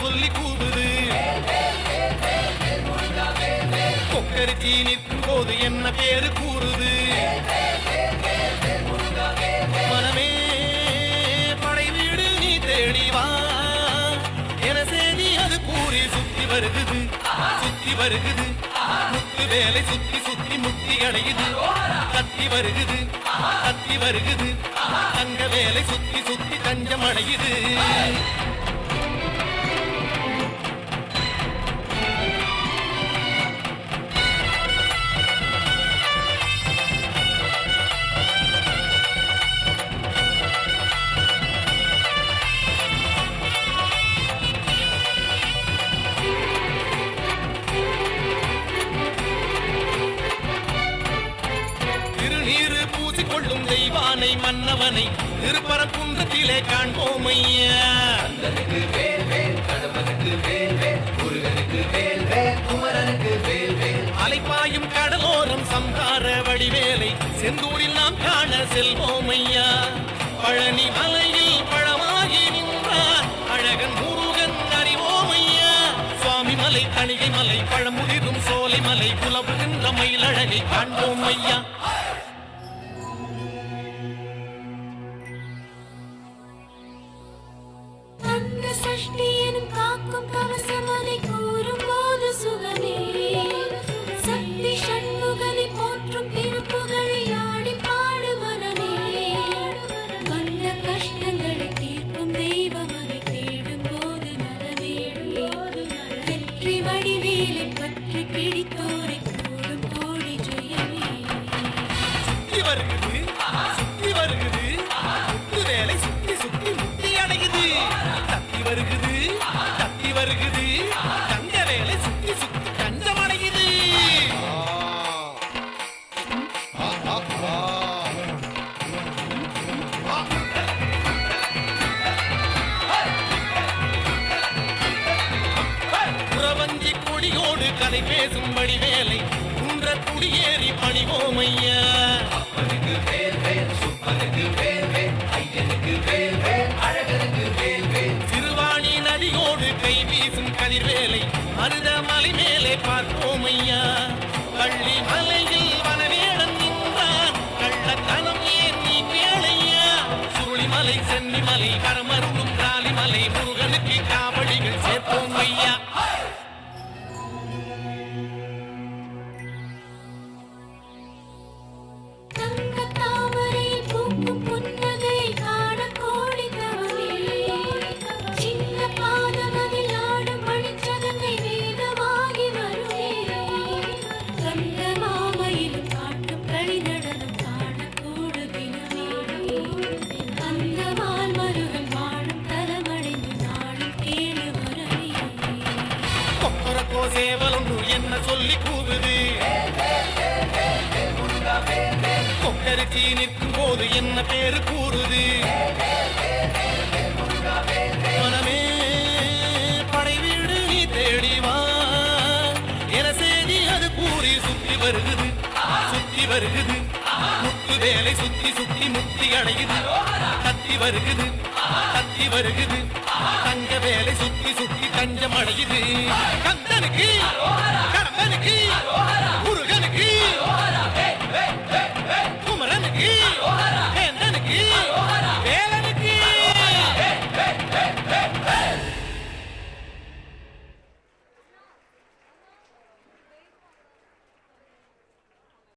சொல்லி கூவுது? கொக்கரிச்சி நிற்கும் போது என்ன பேரு கூறுது? மனமே படை வீடு நீ தேடி வா. என செய்தி அது கூறி சுத்தி வருகுது. சுத்தி வருகுது. முத்து வேலை சுத்தி சுத்தி முத்தி அடையுது. கத்தி வருகுது. கத்தி வருகுது. தங்க வேலை சுத்தி சுத்தி தஞ்சம் அடையுது. மன்னவனை திருப்பரங்குன்றத்திலே காண்போம் ஐயா. அலைப்பாயும் கடலோரம் சம்ஹார வடிவேலை செந்தூரில் நாம் காண செல்வோம் ஐயா. பழனி மலையில் பழமாகி நின்றார். அழகன் முருகன் அறிவோம் ஐயா. சுவாமி மலை தணிகை மலை பழமுதிரும் சோலை மலை புலவுகின்ற மயிலழகை காண்போம் ஐயா. சஷ்டி எனும் காக்கும் கவசமனை கூறும்போது சுகமே. சக்தி சண்முகனை போற்றும் திருப்புகழை ஆடி பாடு மனமே. வந்த கஷ்டங்களை தீர்க்கும் தெய்வமனை தேடும் போது நலவேடி வெற்றி வடிவேலை பற்றி பிடித்தோரை கூடும் கோடி ஜெயமே. சுத்தி வருகுது. தங்க வேலை சுத்தி சுத்தி தஞ்சம் அடையுது புறவஞ்சி கொடியோடு கதை பேசும்படி வேலை. குன்ற குடியேறி பணிவோமையா பேர் பேர் சுப்பனுக்கு பேர் கொக்கரக்கோ சேவலொன்று என்ன சொல்லி கூவுது? கொக்கரிச்சி நிற்கும் போது என்ன பேரு கூறுது? மனமே படை வீடு நீ தேடி என செய்தி அது கூறி சுத்தி வருகுது சுத்தி வருகுது. முத்து வேலை சுத்தி சுத்தி முத்தி அடையுது கத்தி வருகுது. கத்தி வருகுது. தங்க வேலை சுத்தி சுத்தி தஞ்சம் அடையுது. கந்தனுக்கு கடந்தனுக்கு